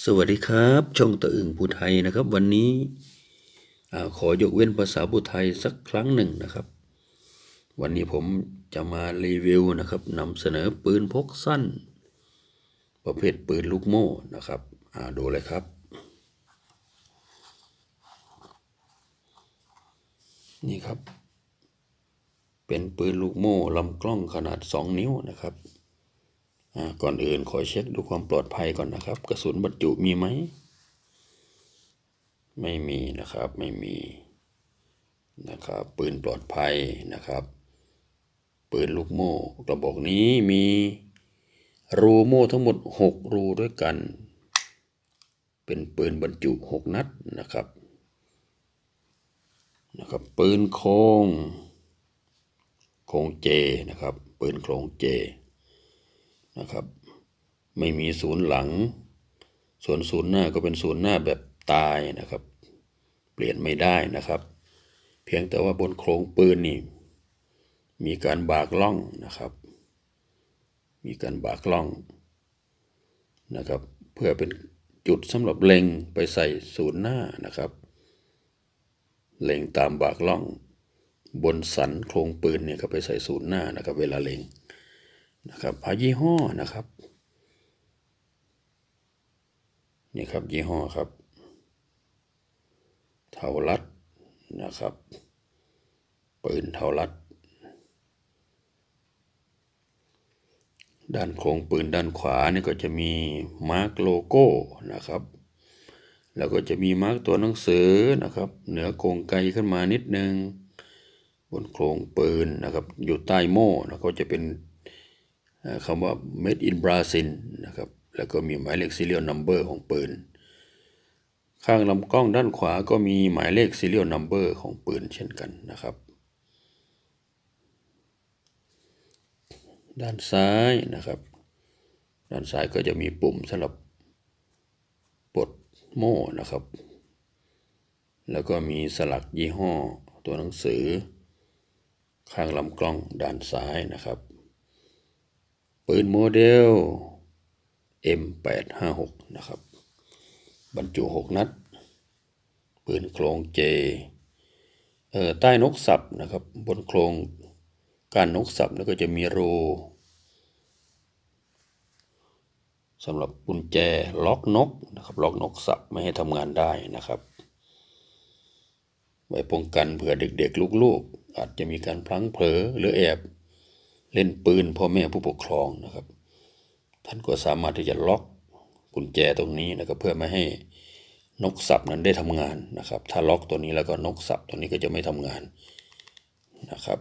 สวัสดีครับ ช่องตะอึ่งภูไทยนะครับ วันนี้อขอยกเว้นภาษาภูไทยสักครั้งหนึ่งนะครับ วันนี้ผมจะมารีวิวนะครับนำเสนอปืนพกสั้น ประเภทปืนลูกโม่นะครับดูเลยครับ นี่ครับ เป็นปืนลูกโม่ลำกล้องขนาด 2 นิ้วนะครับ ก่อนอื่นขอเช็คดูความปลอดภัยก่อนนะครับ กระสุนบรรจุมีไหม ไม่มีนะครับไม่มีนะครับปืนปลอดภัยนะครับปืนลูกโม่กระบอกนี้มีรูโม่ทั้งหมด 6 รูด้วยกัน เป็นปืนบรรจุ 6 นัดนะครับนะครับปืนโคงโคงเจนะครับปืนโครงเจ นะครับ ไม่มีศูนย์หลัง ส่วนศูนย์หน้าก็เป็นศูนย์หน้าแบบตายนะครับ เปลี่ยนไม่ได้นะครับ เพียงแต่ว่าบนโครงปืนนี่มีการบากล่องนะครับ มีการบากล่องนะครับ เพื่อเป็นจุดสำหรับเล็งไปใส่ศูนย์หน้านะครับ เล็งตามบากล่อง บนสันโครงปืนเนี่ยก็ไปใส่ศูนย์หน้านะครับ เวลาเล็ง นะครับหายี่ห้อนะครับนี่ครับยี่ห้อครับเทารัดนะครับปืนเทารัดด้านโครงปืนด้านขวานี่ก็จะมีมาร์กโลโก้นะครับ แล้วก็จะมีมาร์กตัวหนังสือนะครับ เหนือโครงไกขึ้นมานิดนึง บนโครงปืนนะครับ อยู่ใต้โม่นะก็จะเป็น คำว่า made in Brazil นะครับ แล้วก็มีหมายเลข serial number ของปืน ข้างลำกล้องด้านขวาก็มีหมายเลข serial number ของปืนเช่นกันนะครับ ด้านซ้ายนะครับ ด้านซ้ายก็จะมีปุ่มสำหรับปลดโม่นะครับ แล้วก็มีสลักยี่ห้อตัวหนังสือ ข้างลำกล้องด้านซ้ายนะครับ ปืนโมเดล M856 นะครับ บรรจุ 6 นัด ปืนโครงเจเอ่อใต้นกสับนะครับ บนโครงการนกสับแล้วก็จะมีรูสำหรับกุญแจล็อกนกนะครับล็อกนกสับไม่ให้ทำงานได้นะครับ ไว้ป้องกันเผื่อเด็กๆ ลูกๆ อาจจะมีการพลั้งเผลอหรือแอบ เล่นปืนพ่อแม่ผู้ปกครองนะครับ ท่านก็สามารถที่จะล็อกกุญแจตรงนี้นะครับเพื่อไม่ให้นกสับนั้นได้ทำงานนะครับ ถ้าล็อกตัวนี้แล้วก็นกสับตัวนี้ก็จะไม่ทำงานนะครับ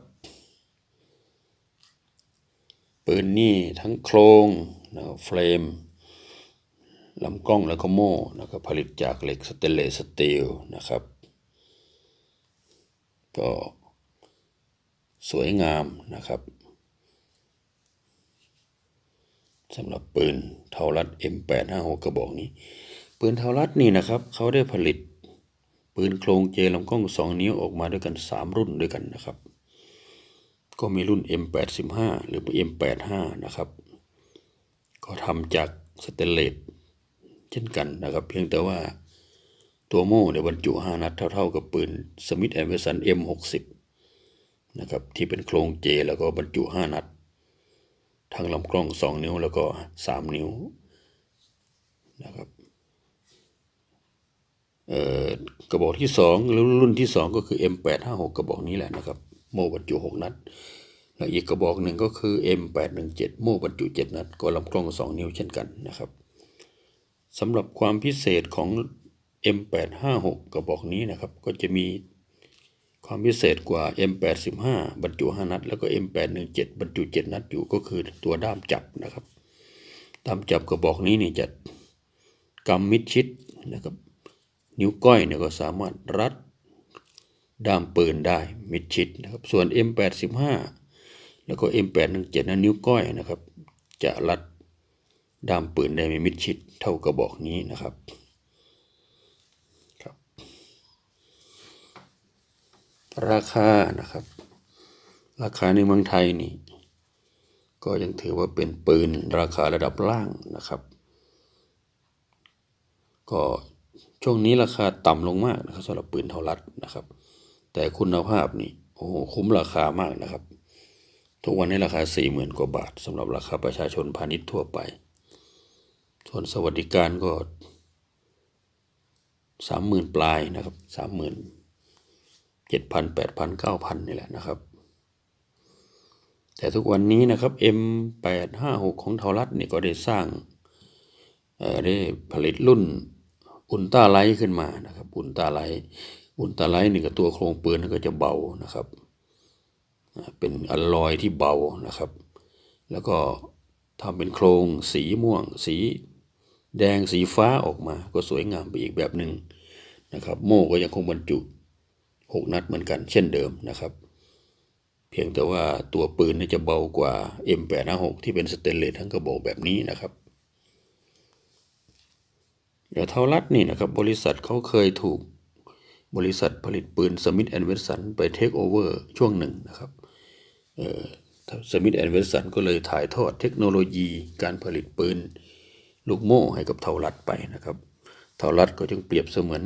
ปืนนี่ทั้งโครงนะครเฟรมลำกล้องแล้วก็โม่นะครับผลิตจากเหล็กสเตนเลสสตีลนะครับ ก็สวยงามนะครับ สำหรับปืนเทารัด M856 กระบอกนี้ ปืนเทารัดนี่นะครับเขาได้ผลิต ปืนโครงเจลำกล้อง 2 นิ้วออกมาด้วยกัน 3 รุ่นด้วยกันนะครับ ก็มีรุ่น M85 หรือ M85 นะครับ ก็ทำจากสเตนเลสเช่นกันนะครับ เพียงแต่ว่าตัวโม่เนี่ยบรรจุ 5 นัดเท่าๆกับปืนสมิธแอนเวสัน M60 นะครับที่เป็นโครงเจแล้วก็บรรจุ 5 นัด ทางลำกล้อง 2 นิ้วแล้วก็ 3 นิ้วนะครับกระบอกที่2หรือรุ่นที่ 2 ก็คือ M856 กระบอกนี้แหละนะครับ โม่บรรจุ 6 นัด แล้วอีกกระบอกหนึ่งก็คือ M817 โม่บรรจุ 7 นัด ก็ลำกล้อง 2 นิ้วเช่นกันนะครับสำหรับความพิเศษของ M856 กระบอกนี้นะครับ ก็จะมี ความพิเศษกว่า M85 บรรจุ 5 นัด แล้วก็ M817 บรรจุ 7 นัดอยู่ก็คือตัวด้ามจับนะครับ ด้ามจับกระบอกนี้นี่จะกำมิดชิดนะครับ นิ้วก้อยเนี่ยก็สามารถรัดด้ามปืนได้มิดชิดนะครับ ส่วน M85 แล้วก็ M817 นั้นนิ้วก้อยนะครับ จะรัดด้ามปืนได้ไม่มิดชิดเท่ากระบอกนี้นะครับครับ ราคานะครับ ราคาในเมืองไทยนี่ก็ยังถือว่าเป็นปืนราคาระดับล่างนะครับ ก็ช่วงนี้ราคาต่ำลงมากนะครับสำหรับปืนเทารัดนะครับ แต่คุณภาพนี่โอ้โหคุ้มราคามากนะครับ ทุกวันนี้ราคาสี่หมื่นกว่าบาทสำหรับราคาประชาชนพาณิชย์ทั่วไป ส่วนสวัสดิการก็สามหมื่นปลายนะครับสามหมื่น เจ็ดพันแปดพันเก้าพันนี่แหละนะครับ แต่ทุกวันนี้นะครับ M856 ของเทารัดนี่ยก็ได้สร้างได้ผลิตรุ่นอุลตราไลท์ขึ้นมานะครับ อุลตราไลท์อุลตราไลท์นี่ก็ตัวโครงปืนก็จะเบานะครับ เป็นอลลอยที่เบานะครับ แล้วก็ทำเป็นโครงสีม่วง สีแดงสีฟ้าออกมา ก็สวยงามไปอีกแบบหนึ่งนะครับ โม่ก็ยังคงบรรจุ 6 นัดเหมือนกันเช่นเดิมนะครับ เพียงแต่ว่าตัวปืนจะเบากว่า M856 ที่เป็นสเตนเลสทั้งกระบอกแบบนี้นะครับเดี๋ยวเทารัดนี่นะครับบริษัทเขาเคยถูกบริษัทผลิตปืนสมิธแอนด์เวสันไปเทคโอเวอร์ช่วงหนึ่งนะครับสมิธแอนด์เวสันก็เลยถ่ายทอดเทคโนโลยีการผลิตปืนลูกโม่ให้กับเทารัดไปนะครับ เทารัดก็จึงเปรียบเสมือน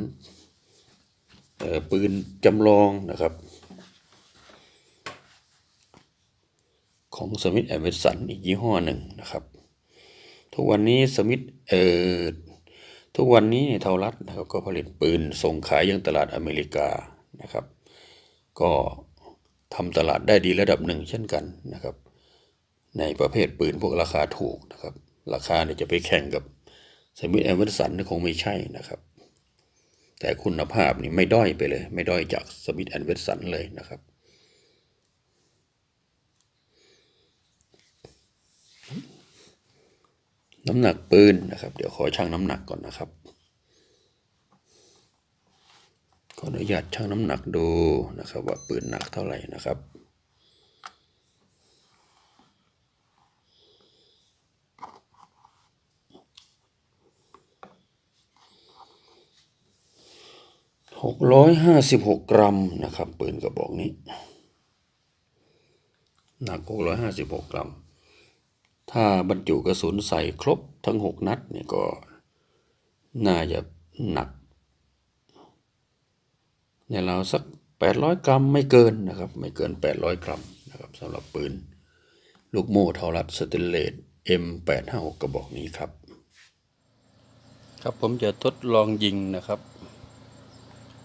ปืนจำลองนะครับ ของสมิธแอนด์เวสันอีกยี่ห้อหนึ่งนะครับ ทุกวันนี้สมิธเอ่อทุกวันนี้เนี่ยเทารัฐนะครับก็ผลิตปืนส่งขายยังตลาดอเมริกานะครับ ก็ทำตลาดได้ดีระดับหนึ่งเช่นกันนะครับ ในประเภทปืนพวกราคาถูกนะครับ ราคาเนี่ยจะไปแข่งกับสมิธแอนด์เวสันนี่คงไม่ใช่นะครับ แต่คุณภาพนี่ไม่ด้อยไปเลย ไม่ด้อยจากสมิธแอนด์เวสันเลยนะครับ น้ำหนักปืนนะครับ เดี๋ยวขอชั่งน้ำหนักก่อนนะครับ ขออนุญาตชั่งน้ำหนักดูนะครับ ว่าปืนหนักเท่าไหร่นะครับ หกร้อยห้าสิบหกกรัมนะครับปืนกระบอกนี้หนักหกร้อยห้าสิบหกกรัม ถ้าบรรจุกระสุนใส่ครบทั้งหกนัดเนี่ยก็น่าจะหนักในเราสักแปดร้อยกรัมไม่เกินนะครับ ไม่เกินแปดร้อยกรัมนะครับสำหรับปืน ลูกโม่เทารัดสเตนเลส M856 กระบอกนี้ครับ ครับผมจะทดลองยิงนะครับ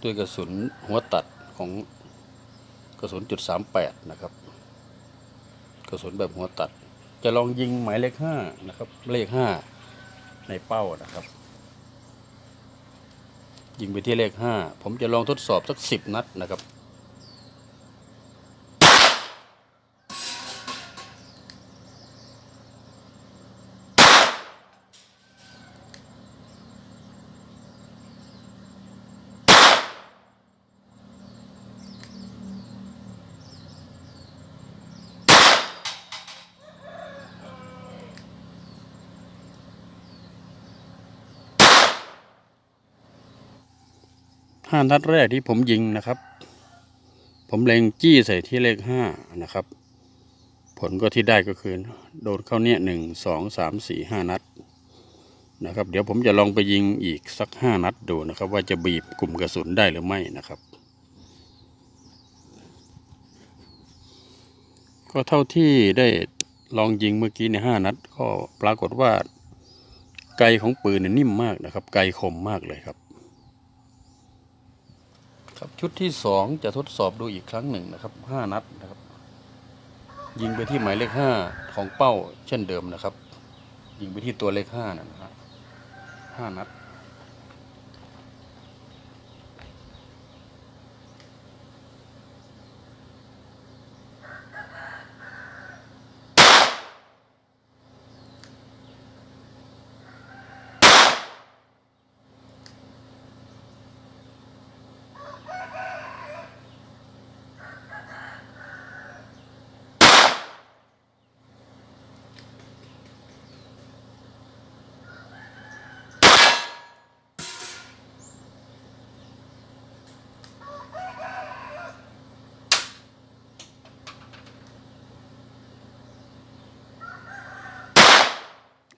ด้วยกระสุนหัวตัดของกระสุนจุดสามแปดนะครับ กระสุนแบบหัวตัด จะลองยิงหมายเลขห้านะครับ เลขห้าในเป้านะครับ ยิงไปที่เลขห้าผมจะลองทดสอบสักสิบนัดนะครับ ห้านัดแรกที่ผมยิงนะครับ ผมเล็งจี้ใส่ที่เลขห้านะครับ ผลก็ที่ได้ก็คือโดนเข้าเนี่ยหนึ่งสองสามสี่ห้านัดนะครับ เดี๋ยวผมจะลองไปยิงอีกสักห้านัดดูนะครับ ว่าจะบีบกลุ่มกระสุนได้หรือไม่นะครับ ก็เท่าที่ได้ลองยิงเมื่อกี้ในห้านัด ก็ปรากฏว่าไกของปืนเนี่ยนิ่มมากนะครับ ไกคมมากเลยครับ ครับชุดที่สองจะทดสอบดูอีกครั้งหนึ่งนะครับห้านัดนะครับ ยิงไปที่หมายเลขห้าของเป้าเช่นเดิมนะครับ ยิงไปที่ตัวเลขห้านะฮะห้านัด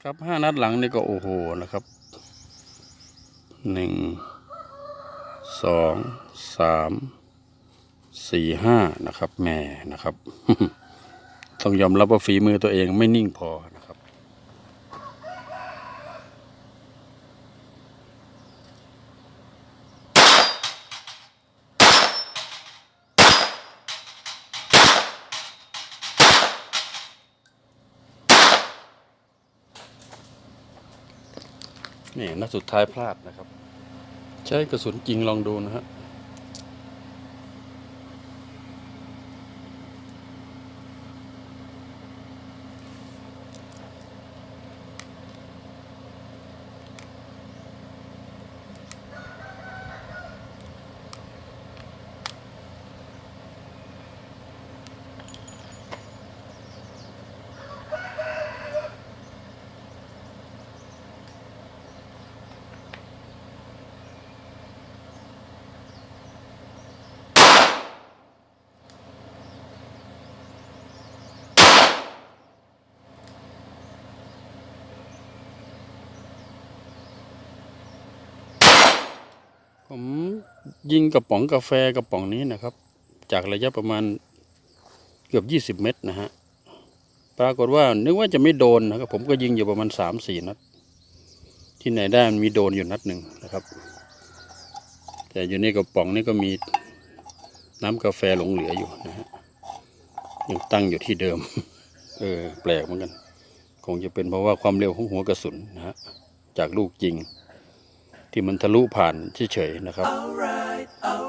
ครับห้านัดหลังนี่ก็โอ้โหนะครับหนึ่งสองสามสี่ห้านะครับแม่นะครับ ต้องยอมรับว่าฝีมือตัวเองไม่นิ่งพอ นี่นัดสุดท้ายพลาดนะครับ ใช้กระสุนจริงลองดูนะฮะ ผมยิงกระป๋องกาแฟกระป๋องนี้นะครับ จากระยะประมาณเกือบยี่สิบเมตรนะฮะปรากฏว่านึกว่าจะไม่โดนนะครับ ผมก็ยิงอยู่ประมาณสามสี่นัด ที่ไหนได้มันมีโดนอยู่นัดหนึ่งนะครับ แต่อยู่ในกระป๋องนี้ก็มีน้ำกาแฟหลงเหลืออยู่นะฮะยังตั้งอยู่ที่เดิม เออ แปลกเหมือนกัน คงจะเป็นเพราะว่าความเร็วของหัวกระสุนนะฮะ จากลูกจริง ที่มันทะลุผ่านเฉยๆนะครับ Alright, alright,